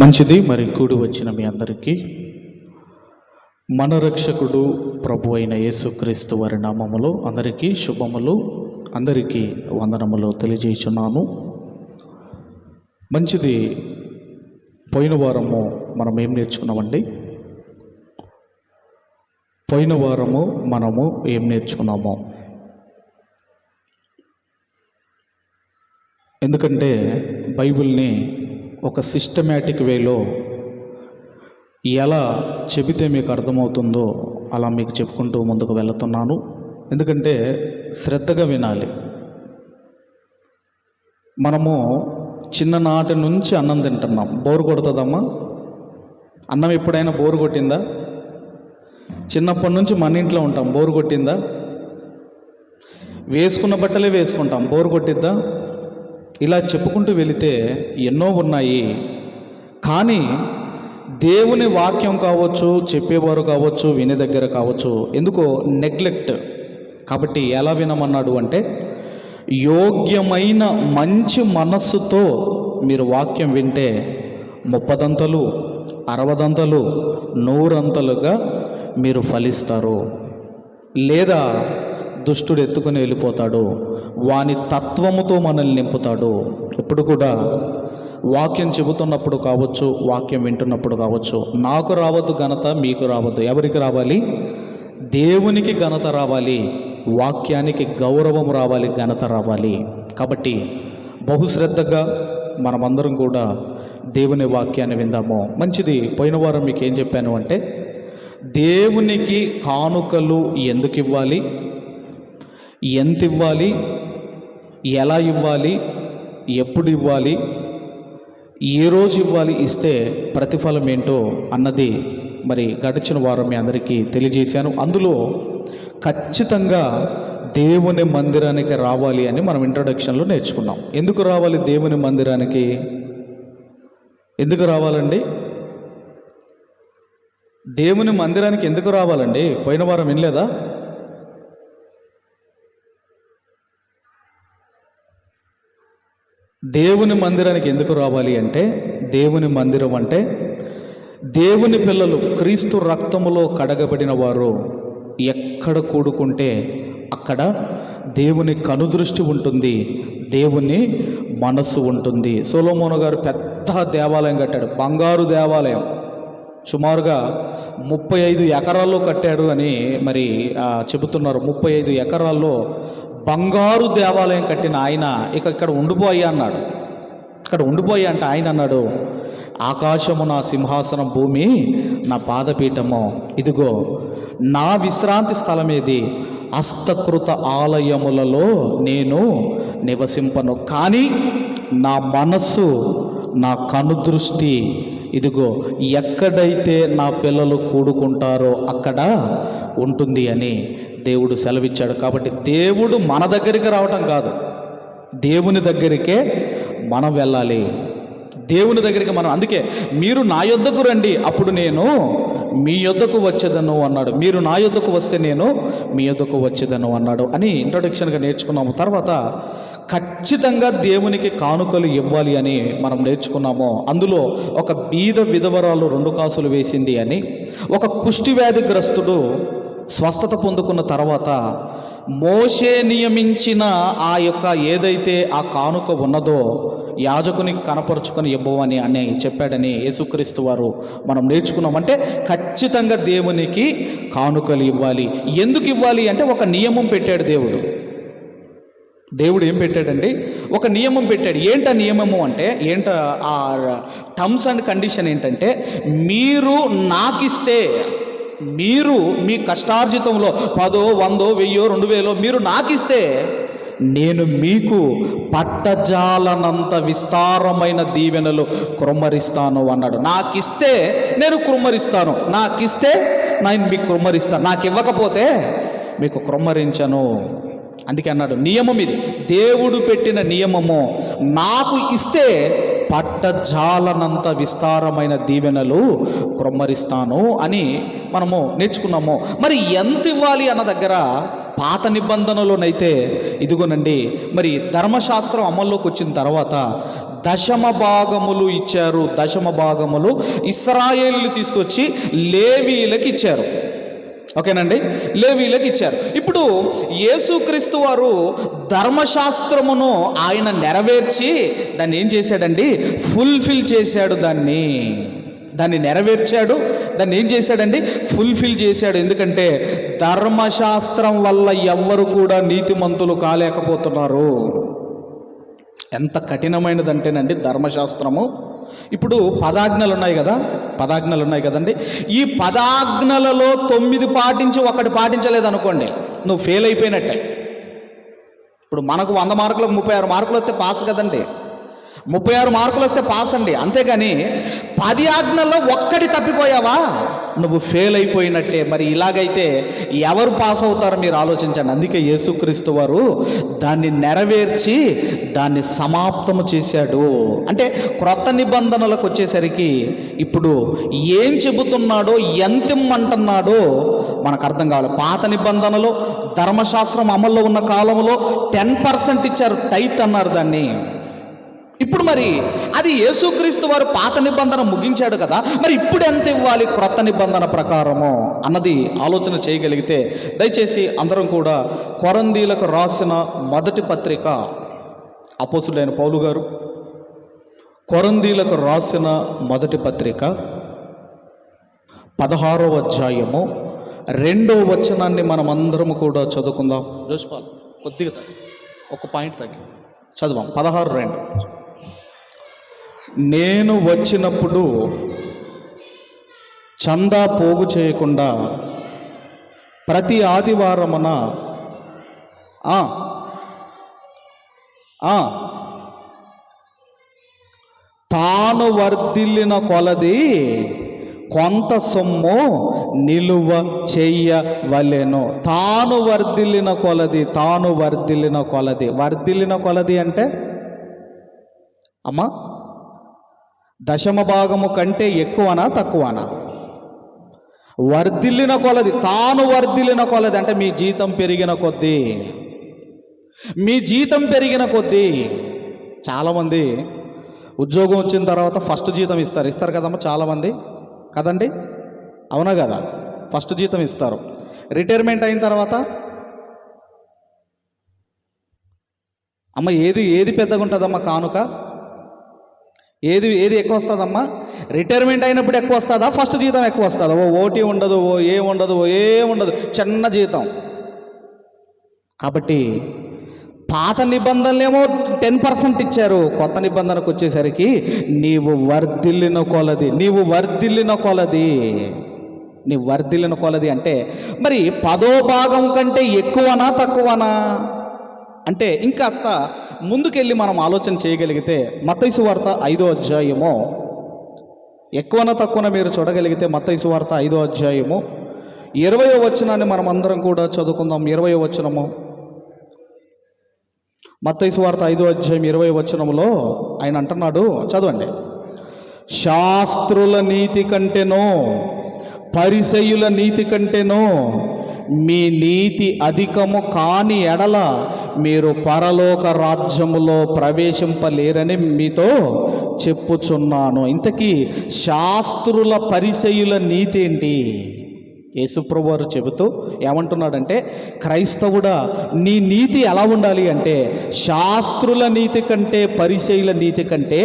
మంచిది. మరి కూడి వచ్చిన మీ అందరికీ మన రక్షకుడు ప్రభు అయిన యేసుక్రీస్తు వారి నామములో అందరికీ శుభములు అందరికీ వందనములు తెలియజేస్తున్నాను మంచిది పోయిన వారము మనం ఏం నేర్చుకున్నామండి? పోయిన వారము మనము ఏం నేర్చుకున్నాము? ఎందుకంటే బైబిల్ని ఒక సిస్టమేటిక్ వేలో ఎలా చెబితే మీకు అర్థమవుతుందో అలా మీకు చెప్పుకుంటూ ముందుకు వెళుతున్నాను. ఎందుకంటే శ్రద్ధగా వినాలి. మనము చిన్ననాటి నుంచి అన్నం తింటున్నాం. బోరు కొడుతుందమ్మా? అన్నం ఎప్పుడైనా బోరు కొట్టిందా? చిన్నప్పటి నుంచి మన ఇంట్లో ఉంటాం. బోరు కొట్టిందా? వేసుకున్న బట్టలే వేసుకుంటాం. బోరు కొట్టిద్దా? ఇలా చెప్పుకుంటూ వెళితే ఎన్నో ఉన్నాయి. కానీ దేవుని వాక్యం కావచ్చు చెప్పేవారు కావచ్చు వినే దగ్గర కావచ్చు ఎందుకో నెగ్లెక్ట్. కాబట్టి ఎలా వినమన్నాడు అంటే యోగ్యమైన మంచి మనస్సుతో మీరు వాక్యం వింటే ముప్పదంతలు అరవదంతలు నూరంతలుగా మీరు ఫలిస్తారు. లేదా దుష్టుడు ఎత్తుకుని వెళ్ళిపోతాడు. వాని తత్వముతో మనల్ని నింపుతాడు. ఎప్పుడు కూడా వాక్యం చెబుతున్నప్పుడు కావచ్చు వాక్యం వింటున్నప్పుడు కావచ్చు నాకు రావద్దు ఘనత మీకు రావద్దు. ఎవరికి రావాలి? దేవునికి ఘనత రావాలి. వాక్యానికి గౌరవం రావాలి ఘనత రావాలి. కాబట్టి బహుశ్రద్ధగా మనమందరం కూడా దేవుని వాక్యాన్ని విందాము. మంచిది పోయిన వారం మీకు ఏం చెప్పాను అంటే దేవునికి కానుకలు ఎందుకు ఇవ్వాలి? ఎంత ఇవ్వాలి? ఎలా ఇవ్వాలి? ఎప్పుడు ఇవ్వాలి? ఏ రోజు ఇవ్వాలి? ఇస్తే ప్రతిఫలం ఏంటో అన్నది మరి గడిచిన వారం మీ అందరికీ తెలియజేశాను. అందులో ఖచ్చితంగా దేవుని మందిరానికి రావాలి అని మనం ఇంట్రడక్షన్లో నేర్చుకున్నాం. ఎందుకు రావాలి దేవుని మందిరానికి? ఎందుకు రావాలండి? దేవుని మందిరానికి ఎందుకు రావాలండి? పోయిన వారం వినలేదా? దేవుని మందిరానికి ఎందుకు రావాలి అంటే దేవుని మందిరం అంటే దేవుని పిల్లలు క్రీస్తు రక్తములో కడగబడిన వారు ఎక్కడ కూడుకుంటే అక్కడ దేవుని కనుదృష్టి ఉంటుంది దేవుని మనస్సు ఉంటుంది. సోలోమోను గారు పెద్ద దేవాలయం కట్టాడు బంగారు దేవాలయం. సుమారుగా ముప్పై ఐదు ఎకరాల్లో కట్టాడు అని మరి చెబుతున్నారు. ముప్పై ఐదు ఎకరాల్లో బంగారు దేవాలయం కట్టిన ఆయన ఇక ఇక్కడ ఉండిపోయా అన్నాడు. ఇక్కడ ఉండిపోయా అంటే ఆయన అన్నాడు ఆకాశము నా సింహాసనం భూమి నా పాదపీఠము. ఇదిగో నా విశ్రాంతి స్థలం ఏది హస్తకృత ఆలయములలో నేను నివసింపను. కానీ నా మనస్సు నా కనుదృష్టి ఇదిగో ఎక్కడైతే నా పిల్లలు కూడుకుంటారో అక్కడ ఉంటుంది అని దేవుడు సెలవిచ్చాడు. కాబట్టి దేవుడు మన దగ్గరికి రావటం కాదు. దేవుని దగ్గరికే మనం వెళ్ళాలి. దేవుని దగ్గరికి మనం అందుకే మీరు నా యొద్దకు రండి అప్పుడు నేను మీ యొద్దకు వచ్చేదను అన్నాడు. మీరు నా యొద్దకు వస్తే నేను మీ యొద్దకు వచ్చేదను అన్నాడు అని ఇంట్రొడక్షన్గా నేర్చుకున్నాము. తర్వాత ఖచ్చితంగా దేవునికి కానుకలు ఇవ్వాలి అని మనం నేర్చుకున్నాము. అందులో ఒక బీద విధవరాలు రెండు కాసులు వేసింది అని ఒక కుష్టి వ్యాధిగ్రస్తుడు స్వస్థత పొందుకున్న తర్వాత మోషే నియమించిన ఆ యొక్క ఏదైతే ఆ కానుక ఉన్నదో యాజకునికి కనపరుచుకొని ఇవ్వమని అని చెప్పాడని యేసుక్రీస్తు వారు మనం నేర్చుకున్నామంటే ఖచ్చితంగా దేవునికి కానుకలు ఇవ్వాలి. ఎందుకు ఇవ్వాలి అంటే ఒక నియమం పెట్టాడు దేవుడు. దేవుడు ఏం పెట్టాడండి? ఒక నియమం పెట్టాడు. ఏంట నియమము అంటే? ఏంట ఆ టర్మ్స్ అండ్ కండిషన్ ఏంటంటే మీరు నాకిస్తే మీరు మీ కష్టార్జితంలో పదో వందో వెయ్యో రెండు వేలో మీరు నాకిస్తే నేను మీకు పట్టజాలనంత విస్తారమైన దీవెనలు కృమ్మరిస్తాను అన్నాడు. నాకిస్తే నేను కృమ్మరిస్తాను నాకిస్తే నేను మీకు కృమ్మరిస్తాను నాకు ఇవ్వకపోతే మీకు కృమ్మరించను అందుకే అన్నాడు. నియమం ఇది. దేవుడు పెట్టిన నియమము. నాకు ఇస్తే పట్టజాలనంత విస్తారమైన దీవెనలు క్రొమ్మరిస్తాను అని మనము నేర్చుకున్నాము. మరి ఎంత ఇవ్వాలి అన్న దగ్గర పాత నిబంధనలోనైతే ఇదిగోనండి మరి ధర్మశాస్త్రం అమల్లోకి వచ్చిన తర్వాత దశమ భాగములు ఇచ్చారు. దశమ భాగములు ఇస్రాయేళ్ళు తీసుకొచ్చి లేవీలకు ఇచ్చారు. ఓకేనండి? లేవీలకు ఇచ్చారు. ఇప్పుడు యేసుక్రీస్తు వారు ధర్మశాస్త్రమును ఆయన నెరవేర్చి దాన్ని ఏం చేశాడండి? ఫుల్ఫిల్ చేశాడు దాన్ని. దాన్ని నెరవేర్చాడు. దాన్ని ఏం చేశాడండి? ఫుల్ఫిల్ చేశాడు. ఎందుకంటే ధర్మశాస్త్రం వల్ల ఎవ్వరు కూడా నీతిమంతులు కాలేకపోతున్నారు. ఎంత కఠినమైనదంటేనండి ధర్మశాస్త్రము. ఇప్పుడు పదాజ్ఞలు ఉన్నాయి కదా పదాజ్ఞలు ఉన్నాయి కదండి. ఈ పదాజ్ఞలలో తొమ్మిది పాటించి ఒకటి పాటించలేదనుకోండి నువ్వు ఫెయిల్ అయిపోయినట్టే. ఇప్పుడు మనకు వంద మార్కులకు ముప్పై ఆరు మార్కులు వస్తే పాస్ కదండి. ముప్పై ఆరు మార్కులు వస్తే పాస్ అండి. అంతేగాని పది ఆజ్ఞల్లో ఒక్కటి తప్పిపోయావా? నువ్వు ఫెయిల్ అయిపోయినట్టే. మరి ఇలాగైతే ఎవరు పాస్ అవుతారో మీరు ఆలోచించండి. అందుకే యేసుక్రీస్తు వారు దాన్ని నెరవేర్చి దాన్ని సమాప్తము చేశాడు. అంటే క్రొత్త నిబంధనలకు వచ్చేసరికి ఇప్పుడు ఏం చెబుతున్నాడో ఎంతమ్మంటున్నాడో మనకు అర్థం కావాలి. పాత నిబంధనలో ధర్మశాస్త్రం అమల్లో ఉన్న కాలంలో టెన్ పర్సెంట్ ఇచ్చారు. టైత్ అన్నారు దాన్ని. ఇప్పుడు మరి అది యేసుక్రీస్తు వారు పాత నిబంధన ముగించాడు కదా మరి ఇప్పుడు ఎంత ఇవ్వాలి క్రొత్త నిబంధన ప్రకారము అన్నది ఆలోచన చేయగలిగితే దయచేసి అందరం కూడా కొరందీలకు రాసిన మొదటి పత్రిక అపోసులైన పౌలు గారు కొరందీలకు రాసిన మొదటి పత్రిక పదహారో అధ్యాయము రెండో వచనాన్ని మనం అందరం కూడా చదువుకుందాం. జోష్పాల్ కొద్దిగా ఒక పాయింట్ తగ్గి. చదువాం పదహారు రెండు. నేను వచ్చినప్పుడు చందా పోగు చేయకుండా ప్రతి ఆదివారమున ఆ, తాను వర్ధిల్లిన కొలది కొంత సొమ్ము నిలువ చెయ్యవలెను తాను వర్ధిల్లిన కొలది తాను వర్ధిల్లిన కొలది. వర్ధిల్లిన కొలది అంటే? అమ్మా దశమ భాగము కంటే ఎక్కువనా తక్కువనా? వర్ధిల్లిన కొలది తాను వర్ధిల్లిన కొలది అంటే మీ జీతం పెరిగిన కొద్దీ. మీ జీతం పెరిగిన కొద్దీ. చాలామంది ఉద్యోగం వచ్చిన తర్వాత ఫస్ట్ జీతం ఇస్తారు. ఇస్తారు కదమ్మా చాలామంది. కదండి? అవునా కదా? ఫస్ట్ జీతం ఇస్తారు. రిటైర్మెంట్ అయిన తర్వాత? అమ్మ ఏది ఏది పెద్దగా ఉంటుందమ్మా కానుక? ఏది ఏది ఎక్కువ వస్తుందమ్మా? రిటైర్మెంట్ అయినప్పుడు ఎక్కువ వస్తుందా? ఫస్ట్ జీతం ఎక్కువ వస్తుందా? ఓ ఓటీ ఉండదు ఓ ఏ ఉండదు ఓ ఏ ఉండదు. చిన్న జీతం. కాబట్టి పాత నిబంధనలేమో టెన్ పర్సెంట్ ఇచ్చారు. కొత్త నిబంధనకు వచ్చేసరికి నీవు వర్ధిల్లిన కొలది నీవు వర్ధిల్లిన కొలది. నీ వర్ధిల్లిన కొలది అంటే మరి పదో భాగం కంటే ఎక్కువనా తక్కువనా? అంటే ఇంకాస్త ముందుకెళ్ళి మనం ఆలోచన చేయగలిగితే మతైసు వార్త ఐదో అధ్యాయము. ఎక్కువన తక్కువన మీరు చూడగలిగితే మతైసు వార్త ఐదో అధ్యాయము. ఇరవయో వచనాన్ని మనం అందరం కూడా చదువుకుందాం. ఇరవయో వచనము. మత్తైసు వార్త ఐదో అధ్యాయం ఇరవై వచనములో ఆయన అంటున్నాడు చదవండి. శాస్త్రుల నీతి కంటేనో పరిసయుల నీతి కంటేనో మీ నీతి అధికము కాని ఎడల మీరు పరలోక రాజ్యములో ప్రవేశింపలేరని మీతో చెప్పుచున్నాను. ఇంతకీ శాస్త్రుల పరిచయుల నీతి ఏంటి? యేసుప్రభు వారు చెబుతూ ఏమంటున్నాడంటే క్రైస్తవుడా నీ నీతి ఎలా ఉండాలి అంటే శాస్త్రుల నీతి కంటే పరిచయుల నీతి కంటే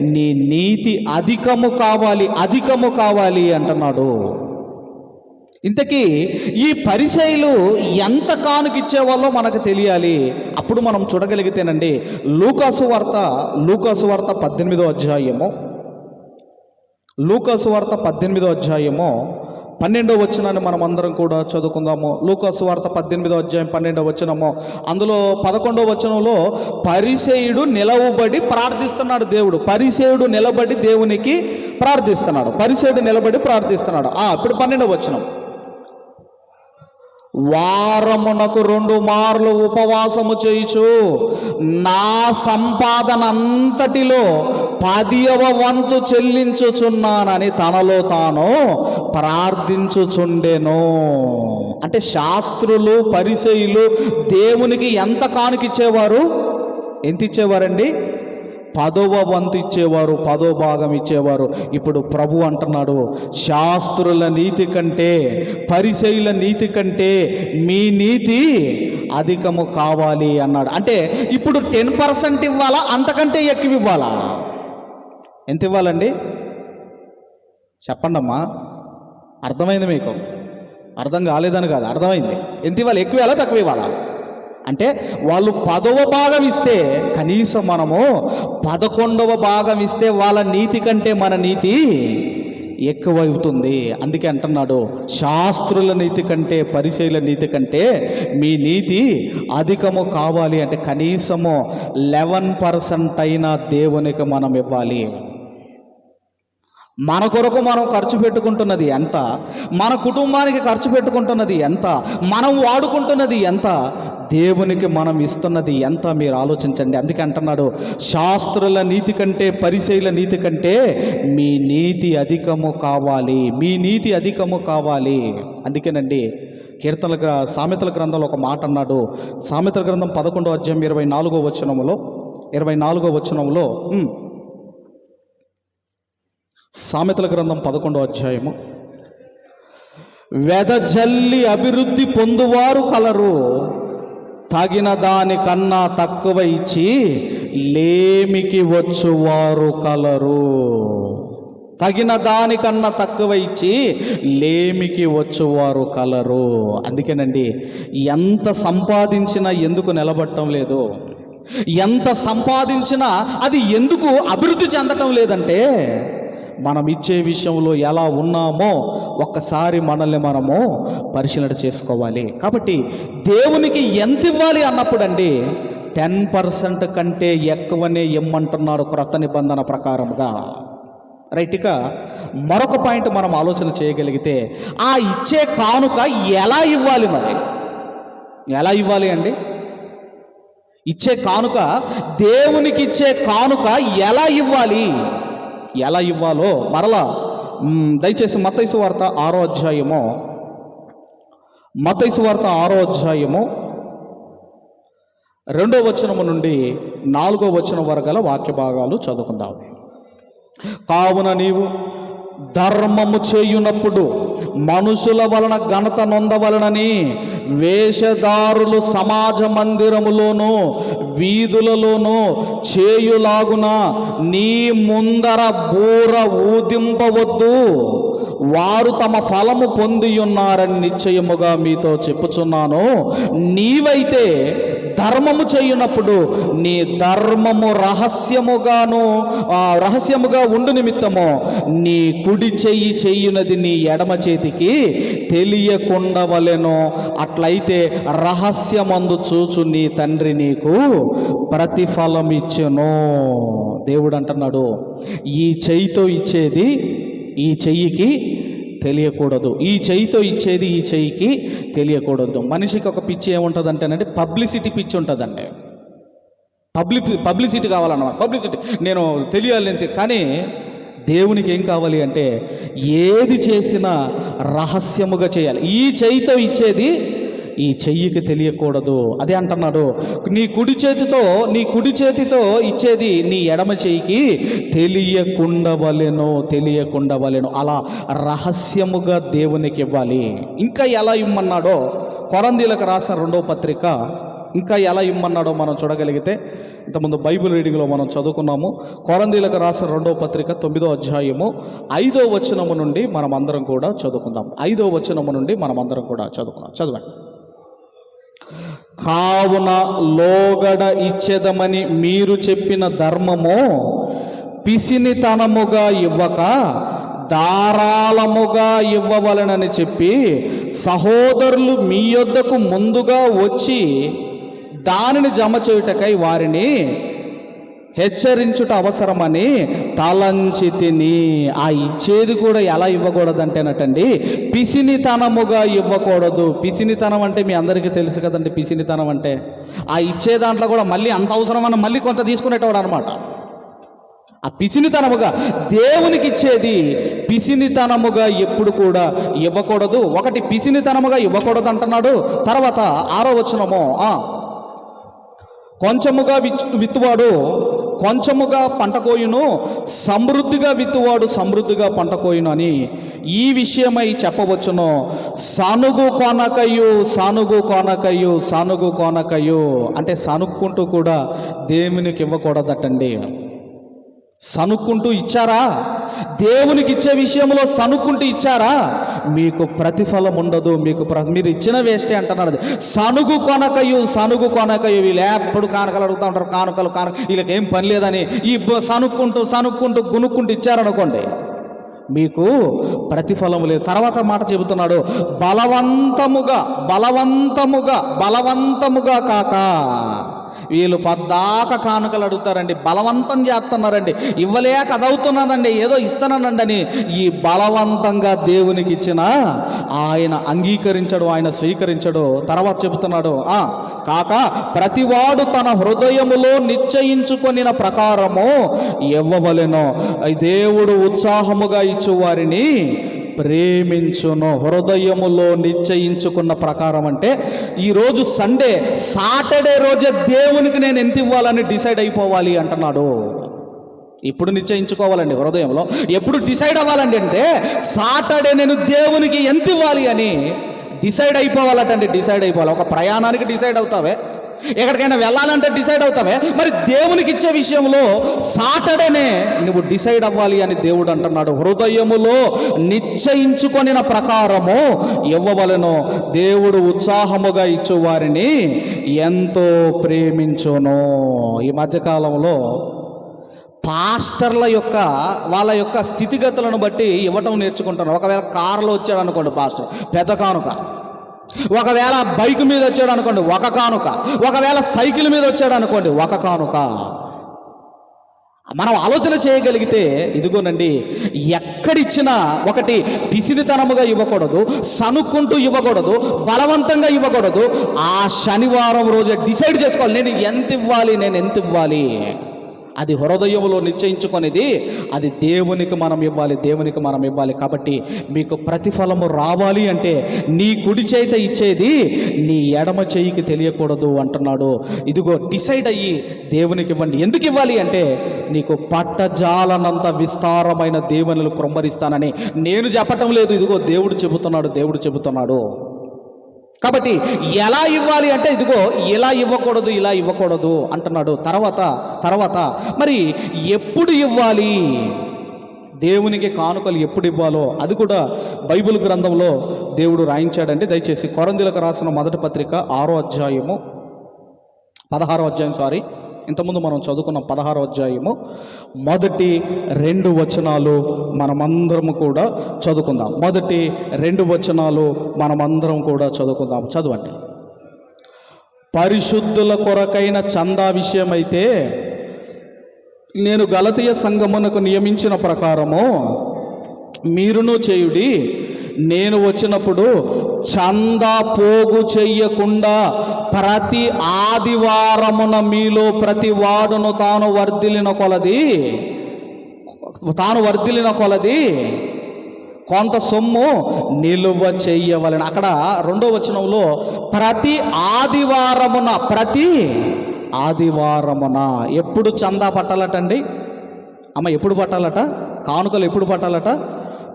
నీ నీతి అధికము కావాలి అధికము కావాలి అంటున్నాడు. ఇంతకీ ఈ పరిచయులు ఎంత కానుకిచ్చేవాళ్ళో మనకు తెలియాలి. అప్పుడు మనం చూడగలిగితేనండి లూకాసు వార్త లూకాసు వార్త పద్దెనిమిదో అధ్యాయము. లూకాసు వార్త పద్దెనిమిదో అధ్యాయము. పన్నెండో వచనాన్ని మనం అందరం కూడా చదువుకుందాము. లూకాసు వార్త పద్దెనిమిదో అధ్యాయం పన్నెండో వచనము. అందులో పదకొండో వచనంలో పరిసేయుడు నిలవబడి ప్రార్థిస్తున్నాడు దేవుడు. పరిసేయుడు నిలబడి దేవునికి ప్రార్థిస్తున్నాడు. పరిసేయుడు నిలబడి ప్రార్థిస్తున్నాడు. ఇప్పుడు పన్నెండో వచనం. వారమునకు రెండు మార్లు ఉపవాసము చేయుచు నా సంపాదన అంతటిలో పదియవ వంతు చెల్లించుచున్నానని తనలో తాను ప్రార్థించుచుండెను. అంటే శాస్త్రులు పరిచయులు దేవునికి ఎంత కానుకిచ్చేవారు? ఎంత ఇచ్చేవారండి పదవ వంతు ఇచ్చేవారు పదో భాగం ఇచ్చేవారు. ఇప్పుడు ప్రభు అంటున్నాడు శాస్త్రుల నీతి కంటే పరిశైల నీతి కంటే మీ నీతి అధికము కావాలి అన్నాడు. అంటే ఇప్పుడు టెన్ పర్సెంట్ ఇవ్వాలా? అంతకంటే ఎక్కువ ఇవ్వాలా? ఎంత ఇవ్వాలండి? చెప్పండమ్మా. అర్థమైంది మీకు? అర్థం కాలేదని కాదు అర్థమైంది. ఎంత ఇవ్వాలి? ఎక్కువ ఇవ్వాలా? తక్కువ ఇవ్వాలా? అంటే వాళ్ళు పదవ భాగం ఇస్తే కనీసం మనము పదకొండవ భాగం ఇస్తే వాళ్ళ నీతి కంటే మన నీతి ఎక్కువ అవుతుంది అందుకే అంటున్నాడు శాస్త్రుల నీతి కంటే పరిశైల నీతి కంటే మీ నీతి అధికము కావాలి అంటే కనీసము లెవెన్ పర్సెంట్ అయినా దేవునికి మనం ఇవ్వాలి. మన కొరకు మనం ఖర్చు పెట్టుకుంటున్నది ఎంత? మన కుటుంబానికి ఖర్చు పెట్టుకుంటున్నది ఎంత? మనం వాడుకుంటున్నది ఎంత? దేవునికి మనం ఇస్తున్నది ఎంత మీరు ఆలోచించండి. అందుకే అంటున్నాడు శాస్త్రుల నీతి కంటే పరిశైల నీతి కంటే మీ నీతి అధికము కావాలి. మీ నీతి అధికము కావాలి. అందుకేనండి కీర్తనల గ్ర సామెతల గ్రంథంలో ఒక మాట అన్నాడు. సామెతల గ్రంథం పదకొండో అధ్యాయం ఇరవై నాలుగో వచనములో ఇరవై నాలుగో వచనములో సామెతల గ్రంథం పదకొండో అధ్యాయము. వెదజల్లి అభివృద్ధి పొందువారు కలరు తగిన దానికన్నా తక్కువ ఇచ్చి లేమికి వచ్చువారు కలరు. తగిన దానికన్నా తక్కువ ఇచ్చి లేమికి వచ్చువారు కలరు. అందుకేనండి ఎంత సంపాదించినా ఎందుకు నిలబడటం లేదు? ఎంత సంపాదించినా అది ఎందుకు అభివృద్ధి చెందటం లేదంటే మనం ఇచ్చే విషయంలో ఎలా ఉన్నామో ఒక్కసారి మనల్ని మనము పరిశీలన చేసుకోవాలి. కాబట్టి దేవునికి ఎంత ఇవ్వాలి అన్నప్పుడండి టెన్ పర్సెంట్ కంటే ఎక్కువనే ఇమ్మంటున్నాడు క్రొత్త నిబంధన ప్రకారంగా రైట్ ఇక మరొక పాయింట్ మనం ఆలోచన చేయగలిగితే ఆ ఇచ్చే కానుక ఎలా ఇవ్వాలి మరి? ఎలా ఇవ్వాలి అండి? ఇచ్చే కానుక దేవునికి ఇచ్చే కానుక ఎలా ఇవ్వాలి? ఎలా ఇవ్వాలో మరలా దయచేసి మతైసు వార్త ఆరో అధ్యాయము. మతైసు వార్త ఆరో అధ్యాయము. రెండో వచనము నుండి నాలుగో వచనం వరకు గల వాక్య భాగాలు చదువుకుందాం. కావున నీవు ధర్మము చేయునప్పుడు మనుషుల వలన ఘనత నొందవలనని వేషధారులు సమాజ మందిరములోను వీధులలోను చేయులాగున నీ ముందర బూర ఊదింపవద్దు. వారు తమ ఫలము పొంది ఉన్నారని నిశ్చయముగా మీతో చెప్పుచున్నాను. నీవైతే ధర్మము చేయునప్పుడు నీ ధర్మము రహస్యముగాను రహస్యముగా ఉండు నిమిత్తము నీ కుడి చెయ్యి చేయునది నీ ఎడమ చేతికి తెలియకుండవలెను. అట్లయితే రహస్యమందు చూచు నీ తండ్రి నీకు ప్రతిఫలం ఇచ్చును దేవుడు అంటున్నాడు ఈ చేయితో ఇచ్చేది ఈ చెయ్యికి తెలియకూడదు. ఈ చెయ్యితో ఇచ్చేది ఈ చెయ్యికి తెలియకూడదు. మనిషికి ఒక పిచ్చి ఏముంటుందంటేనంటే పబ్లిసిటీ పిచ్చి ఉంటుందండి. పబ్లిక్ పబ్లిసిటీ కావాలన్నమాట. పబ్లిసిటీ నేను తెలియాలి కానీ దేవునికి ఏం కావాలి అంటే ఏది చేసినా రహస్యముగా చేయాలి. ఈ చెయ్యితో ఇచ్చేది ఈ చెయ్యికి తెలియకూడదు. అదే అంటున్నాడు నీ కుడి చేతితో నీ కుడి చేతితో ఇచ్చేది నీ ఎడమ చెయ్యికి తెలియకుండవలెను తెలియకుండవలెను. అలా రహస్యముగా దేవునికి ఇవ్వాలి. ఇంకా ఎలా ఇమ్మన్నాడో కొరందీలకు రాసిన రెండో పత్రిక ఇంకా ఎలా ఇమ్మన్నాడో మనం చూడగలిగితే ఇంతకుముందు బైబిల్ రీడింగ్లో మనం చదువుకున్నాము. కొరందీలకు రాసిన రెండో పత్రిక తొమ్మిదో అధ్యాయము ఐదో వచనము నుండి మనం అందరం కూడా చదువుకుందాం. ఐదో వచనము నుండి మనం అందరం కూడా చదువుకుందాం. చదవండి. కావున లోగడ ఇచ్చేదమని మీరు చెప్పిన ధర్మము పిసినితనముగా ఇవ్వక ధారాళముగా ఇవ్వవలనని చెప్పి సహోదరులు మీ యొద్దకు ముందుగా వచ్చి దానిని జమ చేయుటకై వారిని హెచ్చరించుట అవసరమని తలంచి తిని ఆ ఇచ్చేది కూడా ఎలా ఇవ్వకూడదంటేనటండి పిసినితనముగా ఇవ్వకూడదు. పిసినితనం అంటే మీ అందరికీ తెలుసు కదండి పిసినితనం అంటే. ఆ ఇచ్చే దాంట్లో కూడా మళ్ళీ అంత అవసరమని మళ్ళీ కొంత తీసుకునేటవాడు అనమాట ఆ పిసినితనముగా దేవునికి ఇచ్చేది పిసినితనముగా ఎప్పుడు కూడా ఇవ్వకూడదు. ఒకటి పిసినితనముగా ఇవ్వకూడదు అంటున్నాడు తర్వాత ఆరో వచనము కొంచెముగా విత్తువాడు కొంచెముగా పంట కోయును సమృద్ధిగా విత్తువాడు సమృద్ధిగా పంట కోయును అని ఈ విషయమై చెప్పవచ్చును. సానుగు కోనకయ్యు సానుగు కోనకయ్యు సానుగు కోనకయ్యు అంటే సనుక్కుంటూ కూడా దేవునికి ఇవ్వకూడదటండి. సనుక్కుంటూ ఇచ్చారా? దేవునికి ఇచ్చే విషయంలో సనుక్కుంటూ ఇచ్చారా? మీకు ప్రతిఫలం ఉండదు మీకు మీరు ఇచ్చిన వేస్టే అంటున్నాడు. సనుగు కొనకయు సనుగు కొనకయు. వీళ్ళు ఎప్పుడు కానుకలు అడుగుతూ ఉంటారు కానుకలు కానుక వీళ్ళకి ఏం పని లేదని ఈ సనుక్కుంటూ సనుక్కుంటూ గునుక్కుంటూ ఇచ్చారనుకోండి. మీకు ప్రతిఫలం లేదు. తర్వాత మాట చెబుతున్నాడు బలవంతముగా బలవంతముగా బలవంతముగా కాక వీళ్ళు పద్దాక కానుకలు అడుగుతారండి. బలవంతం చేస్తున్నారండి. ఇవ్వలేక అదవుతున్నానండి. ఏదో ఇస్తానండి అని ఈ బలవంతంగా దేవునికి ఇచ్చిన ఆయన అంగీకరించడు ఆయన స్వీకరించడు. తర్వాత చెబుతున్నాడు ఆ కాక ప్రతివాడు తన హృదయములో నిశ్చయించుకొనిన ప్రకారము ఇవ్వవలెనో. దేవుడు ఉత్సాహముగా ఇచ్చువారిని ప్రేమించును. హృదయములో నిశ్చయించుకున్న ప్రకారం అంటే ఈరోజు సండే సాటర్డే రోజే దేవునికి నేను ఎంత ఇవ్వాలని డిసైడ్ అయిపోవాలి అంటున్నాడు. ఇప్పుడు నిశ్చయించుకోవాలండి హృదయంలో? ఎప్పుడు డిసైడ్ అవ్వాలండి అంటే సాటర్డే నేను దేవునికి ఎంత ఇవ్వాలి అని డిసైడ్ అయిపోవాలటండి డిసైడ్ అయిపోవాలి. ఒక ప్రయాణానికి డిసైడ్ అవుతావే? ఎక్కడికైనా వెళ్ళాలంటే డిసైడ్ అవుతావే? మరి దేవునికి ఇచ్చే విషయంలో సాటర్డేనే నువ్వు డిసైడ్ అవ్వాలి అని దేవుడు అంటున్నాడు. హృదయములో నిశ్చయించుకొనిన ప్రకారము ఇవ్వవలను. దేవుడు ఉత్సాహముగా ఇచ్చు వారిని ఎంతో ప్రేమించును. ఈ మధ్యకాలంలో పాస్టర్ల యొక్క వాళ్ళ యొక్క స్థితిగతులను బట్టి ఇవ్వటం నేర్చుకుంటాను ఒకవేళ కారులో వచ్చాడు అనుకోండి పాస్టర్. పెద్ద కానుక. ఒకవేళ బైక్ మీద వచ్చాడు అనుకోండి ఒక కానుక. ఒకవేళ సైకిల్ మీద వచ్చాడు అనుకోండి ఒక కానుక. మనం ఆలోచన చేయగలిగితే ఇదిగోనండి ఎక్కడిచ్చినా ఒకటి పిసిరితనముగా ఇవ్వకూడదు సనుక్కుంటూ ఇవ్వకూడదు బలవంతంగా ఇవ్వకూడదు. ఆ శనివారం రోజు డిసైడ్ చేసుకోవాలి నేను ఎంత ఇవ్వాలి నేను ఎంత ఇవ్వాలి? అది హృదయంలో నిశ్చయించుకునేది అది దేవునికి మనం ఇవ్వాలి దేవునికి మనం ఇవ్వాలి కాబట్టి మీకు ప్రతిఫలము రావాలి అంటే నీ కుడి చేత ఇచ్చేది నీ ఎడమ చేయికి తెలియకూడదు అంటున్నాడు. ఇదిగో డిసైడ్ అయ్యి దేవునికి ఇవ్వండి. ఎందుకు ఇవ్వాలి అంటే నీకు పట్టజాలనంత విస్తారమైన దేవునులు కృంభరిస్తానని నేను చెప్పటం లేదు. ఇదిగో దేవుడు చెబుతున్నాడు దేవుడు చెబుతున్నాడు. కాబట్టి ఎలా ఇవ్వాలి అంటే ఇదిగో ఇలా ఇవ్వకూడదు ఇలా ఇవ్వకూడదు అంటున్నాడు. తర్వాత తర్వాత మరి ఎప్పుడు ఇవ్వాలి? దేవునికి కానుకలు ఎప్పుడు ఇవ్వాలో? అది కూడా బైబిల్ గ్రంథంలో దేవుడు రాయించాడండి. దయచేసి కొరందిలకు రాసిన మొదటి పత్రిక ఆరో అధ్యాయము పదహారో అధ్యాయం సారీ ఇంతకుముందు మనం చదువుకున్న పదహారో అధ్యాయము మొదటి రెండు వచనాలు మనమందరము కూడా చదువుకుందాం. మొదటి రెండు వచనాలు మనమందరం కూడా చదువుకుందాం. చదవండి. పరిశుద్ధుల కొరకైన చందా విషయమైతే నేను గలతీయ సంగమునకు నియమించిన ప్రకారము మీరును చేయుడి నేను వచ్చినప్పుడు చందా పోగు చెయ్యకుండా ప్రతి ఆదివారమున మీలో ప్రతి వాడును తాను వర్దిలిన కొలది తాను వర్దిలిన కొలది. కొంత సొమ్ము నిలువ చెయ్యవలని అక్కడ రెండో వచనంలో ప్రతి ఆదివారమున ప్రతి ఆదివారమున ఎప్పుడు చందా పట్టాలటండి? అమ్మ ఎప్పుడు పట్టాలట? కానుకలు ఎప్పుడు పట్టాలట?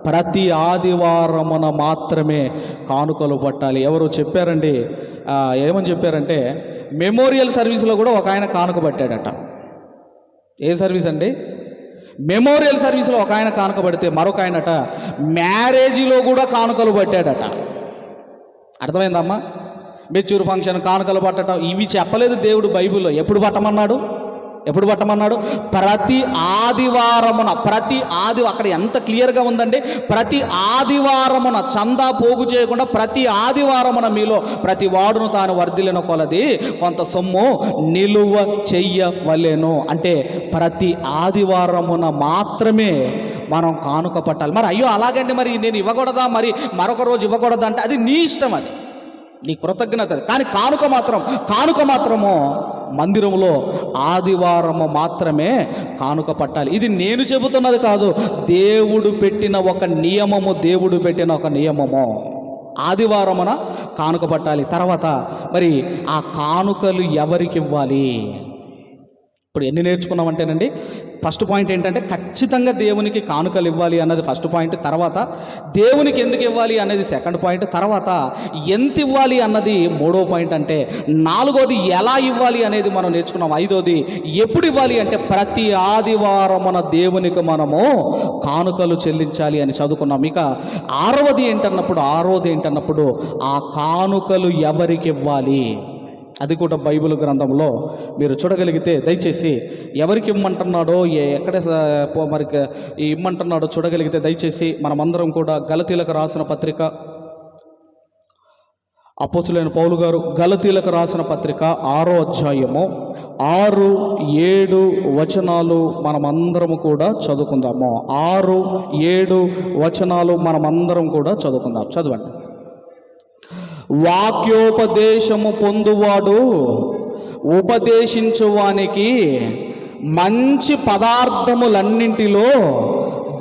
ప్రతి ఆదివారమున మాత్రమే కానుకలు పట్టాలి. ఎవరు చెప్పారండి? ఏమని చెప్పారంటే మెమోరియల్ సర్వీస్లో కూడా ఒక ఆయన కానుక పట్టాడట. ఏ సర్వీస్ అండి? మెమోరియల్ సర్వీస్లో ఒక ఆయన కానుక పడితే మరొక ఆయనట మ్యారేజీలో కూడా కానుకలు పట్టాడట. అర్థమైందమ్మా? మెచ్యూర్ ఫంక్షన్ కానుకలు పట్టడం ఇవి చెప్పలేదు దేవుడు బైబిల్లో. ఎప్పుడు పట్టమన్నాడు? ఎప్పుడు పట్టమన్నాడు? ప్రతి ఆదివారమున ప్రతి ఆది అక్కడ ఎంత క్లియర్గా ఉందండి? ప్రతి ఆదివారమున చందా పోగు చేయకుండా ప్రతి ఆదివారమున మీలో ప్రతి వాడును తాను వర్ధిలిన కొలది. కొంత సొమ్ము నిలువ చెయ్యవలెను. అంటే ప్రతి ఆదివారమున మాత్రమే మనం కానుక పట్టాలి. మరి అయ్యో అలాగండి మరి నేను ఇవ్వకూడదా? మరి మరొక రోజు ఇవ్వకూడదా అంటే అది నీ ఇష్టం అది. నీ కృతజ్ఞత కానీ కానుక మాత్రం కానుక మాత్రము మందిరంలో ఆదివారము మాత్రమే కానుక పట్టాలి. ఇది నేను చెబుతున్నది కాదు దేవుడు పెట్టిన ఒక నియమము దేవుడు పెట్టిన ఒక నియమము. ఆదివారమున కానుక పట్టాలి. తర్వాత మరి ఆ కానుకలు ఎవరికి ఇవ్వాలి? ఇప్పుడు ఎన్ని నేర్చుకున్నామంటేనండి ఫస్ట్ పాయింట్ ఏంటంటే ఖచ్చితంగా దేవునికి కానుకలు ఇవ్వాలి అన్నది ఫస్ట్ పాయింట్ తర్వాత దేవునికి ఎందుకు ఇవ్వాలి అనేది సెకండ్ పాయింట్ తర్వాత ఎంత ఇవ్వాలి అన్నది మూడో పాయింట్ అంటే నాలుగోది ఎలా ఇవ్వాలి అనేది మనం నేర్చుకున్నాం. ఐదోది ఎప్పుడు ఇవ్వాలి అంటే ప్రతి ఆదివారం మన దేవునికి మనము కానుకలు చెల్లించాలి అని చదువుకున్నాం. ఇక ఆరవది ఏంటన్నప్పుడు ఆరవది ఏంటన్నప్పుడు ఆ కానుకలు ఎవరికి ఇవ్వాలి? అది కూడా బైబిల్ గ్రంథంలో మీరు చూడగలిగితే దయచేసి ఎవరికి ఇమ్మంటున్నాడో ఏ- ఎక్కడ పో- మరి ఈ ఇమ్మంటున్నాడో చూడగలిగితే దయచేసి మనమందరం కూడా గలతీలకు రాసిన పత్రిక అపోసులైన పౌలు గారు గలతీలకు రాసిన పత్రిక ఆరో అధ్యాయము ఆరు ఏడు వచనాలు మనమందరము కూడా చదువుకుందాము. ఆరు ఏడు వచనాలు మనమందరం కూడా చదువుకుందాం. చదవండి. వాక్యోపదేశము పొందువాడు ఉపదేశించువానికి మంచి పదార్థములన్నింటిలో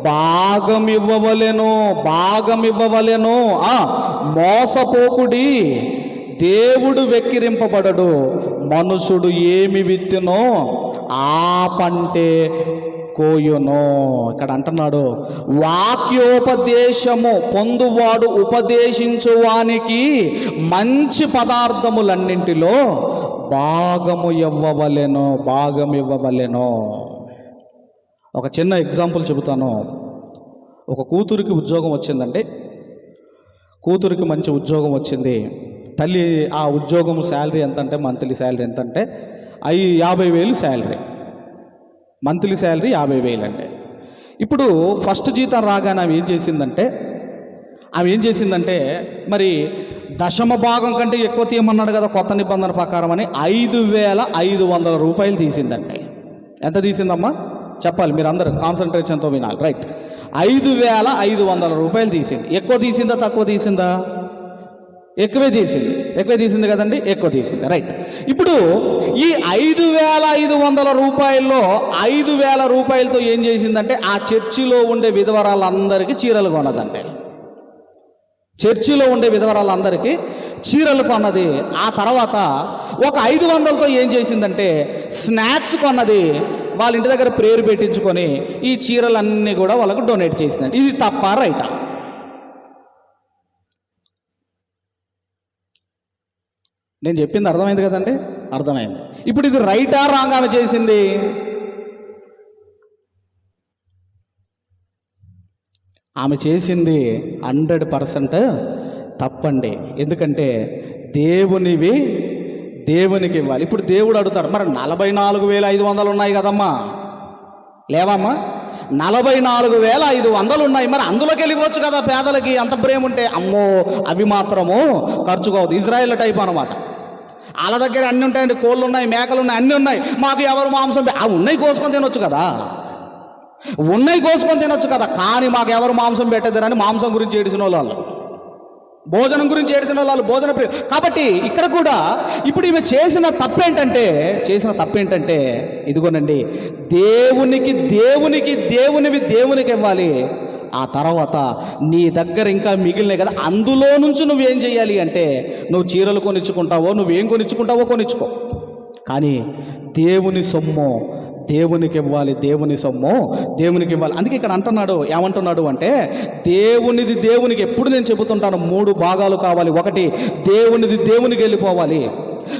భాగం ఇవ్వవలెను భాగం ఇవ్వవలెను ఆ మోసపోకుడి దేవుడు వెక్కిరింపబడడు. మనుషుడు ఏమి విత్తినో ఆ పంటే కోయును. ఇక్కడ అంటున్నాడు వాక్యోపదేశము పొందువాడు ఉపదేశించువానికి మంచి పదార్థములన్నింటిలో భాగము ఇవ్వవలెను భాగం ఇవ్వవలెను. ఒక చిన్న ఎగ్జాంపుల్ చెబుతాను. ఒక కూతురికి ఉద్యోగం వచ్చిందండి. కూతురికి మంచి ఉద్యోగం వచ్చింది. తల్లి ఆ ఉద్యోగం శాలరీ ఎంత అంటే మంత్లీ శాలరీ ఎంత అంటే అవి యాభై వేలు శాలరీ. మంత్లీ శాలరీ యాభై వేలు ఇప్పుడు ఫస్ట్ జీతం రాగానే ఆమె ఏం చేసిందంటే ఆమె ఏం చేసిందంటే మరి దశమ భాగం కంటే ఎక్కువ తీయమన్నాడు కదా కొత్త నిబంధన ప్రకారం అని ఐదు వేల ఐదు వందల రూపాయలు తీసిందండి. ఎంత తీసిందమ్మా? చెప్పాలి మీరు అందరూ కాన్సన్ట్రేషన్తో వినాలి రైట్ ఐదు వేల ఐదు వందల రూపాయలు తీసింది. ఎక్కువ తీసిందా తక్కువ తీసిందా? ఎక్కువే తీసింది. ఎక్కువే తీసింది కదండి? ఎక్కువ తీసింది. రైట్ ఇప్పుడు ఈ ఐదు వేల ఐదు వందల రూపాయల్లో ఐదు వేల రూపాయలతో ఏం చేసిందంటే ఆ చర్చిలో ఉండే విధవరాలందరికీ చీరలు కొన్నదండి. చర్చిలో ఉండే విధవరాలందరికీ చీరలు కొన్నది. ఆ తర్వాత ఒక ఐదు వందలతో ఏం చేసిందంటే స్నాక్స్ కొన్నది. వాళ్ళ ఇంటి దగ్గర ప్రేరు పెట్టించుకొని ఈ చీరలన్నీ కూడా వాళ్ళకు డొనేట్ చేసిందండి. ఇది తప్ప రైటా? నేను చెప్పింది అర్థమైంది కదండి? అర్థమైంది. ఇప్పుడు ఇది రైటా రాంగ్ ఆమె చేసింది? ఆమె చేసింది హండ్రెడ్ పర్సెంట్ తప్పండి. ఎందుకంటే దేవునివి దేవునికి ఇవ్వాలి. ఇప్పుడు దేవుడు అడుగుతాడు మరి నలభై నాలుగు వేల ఐదు వందలు ఉన్నాయి కదమ్మా? లేవమ్మా. నలభై నాలుగు వేల ఐదు వందలు ఉన్నాయి. మరి అందులోకి వెళ్ళిపోవచ్చు కదా పేదలకి? అంత ప్రేమ ఉంటే అమ్మో అవి మాత్రము ఖర్చు కావద్దు. ఇజ్రాయెల్ టైప్ అనమాట వాళ్ళ దగ్గర అన్ని ఉంటాయండి కోళ్ళు ఉన్నాయి మేకలు ఉన్నాయి అన్నీ ఉన్నాయి. మాకు ఎవరు మాంసం ఆ ఉన్నాయి కోసుకొని తినొచ్చు కదా. ఉన్నాయి కోసుకొని తినొచ్చు కదా కానీ మాకు ఎవరు మాంసం పెట్టేద్దరని మాంసం గురించి ఏడిసిన వాళ్ళు భోజనం గురించి ఏడిసిన వాళ్ళు భోజన ప్రియ కాబట్టి ఇక్కడ కూడా ఇప్పుడు ఈమె చేసిన తప్పేంటంటే చేసిన తప్పేంటంటే ఇదిగోనండి దేవునికి దేవునికి దేవునివి దేవునికి ఇవ్వాలి ఆ తర్వాత నీ దగ్గర ఇంకా మిగిలినాయి కదా అందులో నుంచి నువ్వేం చేయాలి అంటే నువ్వు చీరలు కొనిచ్చుకుంటావో నువ్వేం కొనిచ్చుకుంటావో కొనిచ్చుకో. కానీ దేవుని సొమ్ము దేవునికి ఇవ్వాలి దేవుని సొమ్ము దేవునికి ఇవ్వాలి. అందుకే ఇక్కడ అంటున్నాడు ఏమంటున్నాడు అంటే దేవునిది దేవునికి ఎప్పుడు నేను చెబుతుంటాను మూడు భాగాలు కావాలి. ఒకటి దేవునిది దేవునికి వెళ్ళిపోవాలి.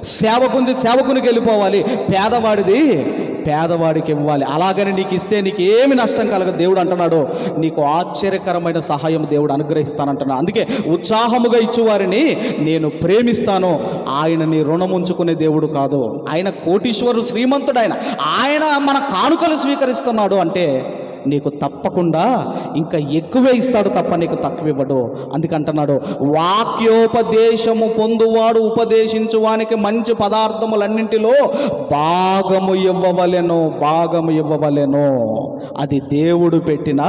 సేవకుంది సేవకునికి వెళ్ళిపోవాలి. పేదవాడిది పేదవాడికి ఇవ్వాలి. అలాగని నీకు ఇస్తే నీకు ఏమి నష్టం కలగదు. దేవుడు అంటున్నాడు నీకు ఆశ్చర్యకరమైన సహాయం దేవుడు అనుగ్రహిస్తానంటున్నాడు అందుకే ఉత్సాహముగా ఇచ్చేవారిని నేను ప్రేమిస్తాను. ఆయన నీ రుణం ఉంచుకునే దేవుడు కాదు. ఆయన కోటీశ్వరుడు శ్రీమంతుడు ఆయన ఆయన మన కానుకలు స్వీకరిస్తున్నాడు అంటే నీకు తప్పకుండా ఇంకా ఎక్కువే ఇస్తాడు తప్ప నీకు తక్కువ ఇవ్వడు అందుకంటున్నాడు వాక్యోపదేశము పొందువాడు ఉపదేశించు వానికి మంచి పదార్థములన్నింటిలో భాగము ఇవ్వవలెను భాగము ఇవ్వవలెను. అది దేవుడు పెట్టిన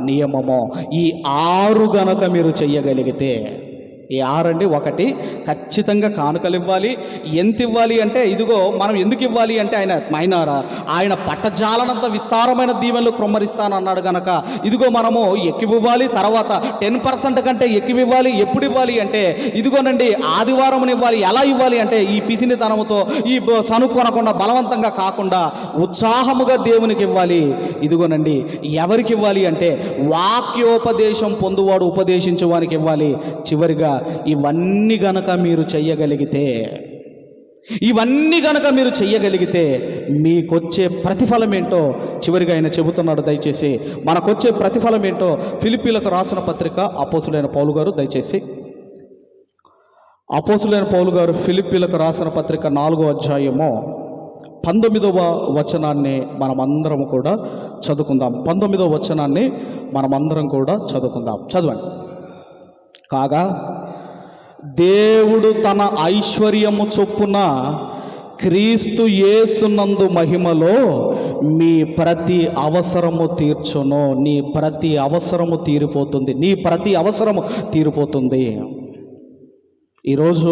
నియమము. ఈ ఆరు గనక మీరు చెయ్యగలిగితే ఈ ఆరండి ఒకటి ఖచ్చితంగా కానుకలు ఇవ్వాలి ఎంత ఇవ్వాలి అంటే ఇదిగో మనం ఎందుకు ఇవ్వాలి అంటే ఆయన మైనారా ఆయన పట్టజాలనంత విస్తారమైన దీవెనలు క్రొమ్మరిస్తానన్నాడు గనక ఇదిగో మనము ఎక్కువ ఇవ్వాలి తర్వాత టెన్ పర్సెంట్ కంటే ఎక్కువ ఇవ్వాలి ఎప్పుడు ఇవ్వాలి అంటే ఇదిగోనండి ఆదివారం ఇవ్వాలి. ఎలా ఇవ్వాలి అంటే ఈ పిసినితనముతో ఈ సనుక్కొనకుండా బలవంతంగా కాకుండా ఉత్సాహముగా దేవునికి ఇవ్వాలి. ఇదిగోనండి ఎవరికి ఇవ్వాలి అంటే వాక్యోపదేశం పొందువాడు ఉపదేశించువానికి ఇవ్వాలి. చివరిగా ఇవన్నీ గనక మీరు చెయ్యగలిగితే ఇవన్నీ గనక మీరు చెయ్యగలిగితే మీకొచ్చే ప్రతిఫలం ఏంటో చివరిగా ఆయన చెబుతున్నాడు దయచేసి. మనకొచ్చే ప్రతిఫలం ఏంటో ఫిలిపీలకు రాసిన పత్రిక అపోసులైన పౌలు గారు దయచేసి. అపోసులైన పౌలు గారు ఫిలిప్పీలకు రాసిన పత్రిక నాలుగో అధ్యాయము పంతొమ్మిదవ వచనాన్ని మనమందరం కూడా చదువుకుందాం. పంతొమ్మిదవ వచనాన్ని మనమందరం కూడా చదువుకుందాం. చదవండి. కాగా దేవుడు తన ఐశ్వర్యము చొప్పున క్రీస్తు యేసునందు మహిమలో మీ ప్రతి అవసరము తీర్చును. నీ ప్రతి అవసరము తీరిపోతుంది. నీ ప్రతి అవసరము తీరిపోతుంది. ఈరోజు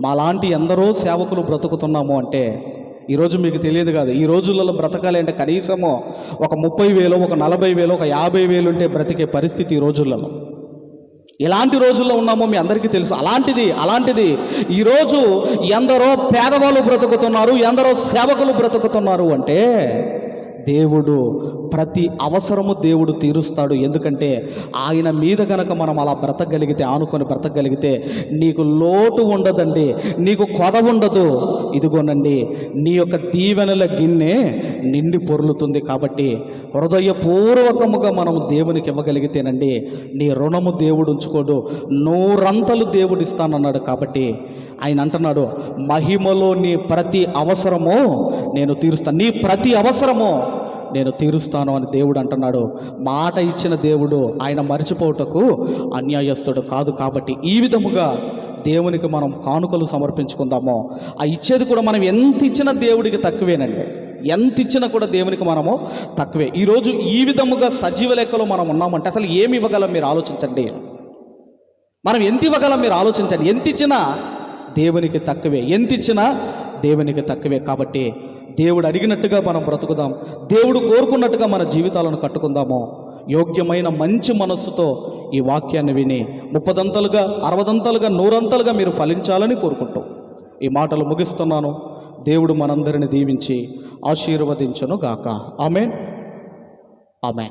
మాలాంటి ఎందరో సేవకులు బ్రతుకుతున్నాము అంటే ఈరోజు మీకు తెలియదు కాదు. ఈ రోజులలో బ్రతకాలి అంటే కనీసము ఒక ముప్పై వేలు ఒక నలభై వేలు ఒక యాభై వేలు ఉంటే బ్రతికే పరిస్థితి ఈ రోజులలో. ఎలాంటి రోజుల్లో ఉన్నామో మీ అందరికీ తెలుసు. అలాంటిది అలాంటిది. ఈరోజు ఎందరో పేదవాళ్ళు బ్రతుకుతున్నారు ఎందరో సేవకులు బ్రతుకుతున్నారు అంటే దేవుడు ప్రతి అవసరము దేవుడు తీరుస్తాడు. ఎందుకంటే ఆయన మీద కనుక మనం అలా బ్రతకగలిగితే ఆనుకొని బ్రతకగలిగితే నీకు లోటు ఉండదండి. నీకు కొద ఉండదు. ఇదిగోనండి నీ యొక్క దీవెనల గిన్నె నిండి పొర్లుతుంది కాబట్టి హృదయపూర్వకముగా మనం దేవునికి ఇవ్వగలిగితేనండి నీ రుణము దేవుడు ఉంచుకోడు. నూరంతలు దేవుడు ఇస్తానన్నాడు కాబట్టి ఆయన అంటున్నాడు మహిమలో నీ ప్రతి అవసరము నేను తీరుస్తాను నీ ప్రతి అవసరము నేను తీరుస్తాను అని దేవుడు అంటున్నాడు. మాట ఇచ్చిన దేవుడు ఆయన మర్చిపోవటకు అన్యాయస్తుడు కాదు కాబట్టి ఈ విధముగా దేవునికి మనం కానుకలు సమర్పించుకుందామో. ఆ ఇచ్చేది కూడా మనం ఎంత ఇచ్చినా దేవుడికి తక్కువేనండి. ఎంత ఇచ్చినా కూడా దేవునికి మనము తక్కువే. ఈరోజు ఈ విధముగా సజీవ లెక్కలో మనం ఉన్నామంటే అసలు ఏమి ఇవ్వగలం మీరు ఆలోచించండి. మనం ఎంత ఇవ్వగలం మీరు ఆలోచించండి. ఎంత ఇచ్చినా దేవునికి తక్కువే. ఎంత ఇచ్చినా దేవునికి తక్కువే కాబట్టి దేవుడు అడిగినట్టుగా మనం బ్రతుకుదాం. దేవుడు కోరుకున్నట్టుగా మన జీవితాలను కట్టుకుందాము. యోగ్యమైన మంచి మనస్సుతో ఈ వాక్యాన్ని విని ముప్పదంతలుగా అరవదంతలుగా నూరంతలుగా మీరు ఫలించాలని కోరుకుంటాం. ఈ మాటలు ముగిస్తున్నాను. దేవుడు మనందరిని దీవించి ఆశీర్వదించును గాక ఆమెన్. ఆమెన్.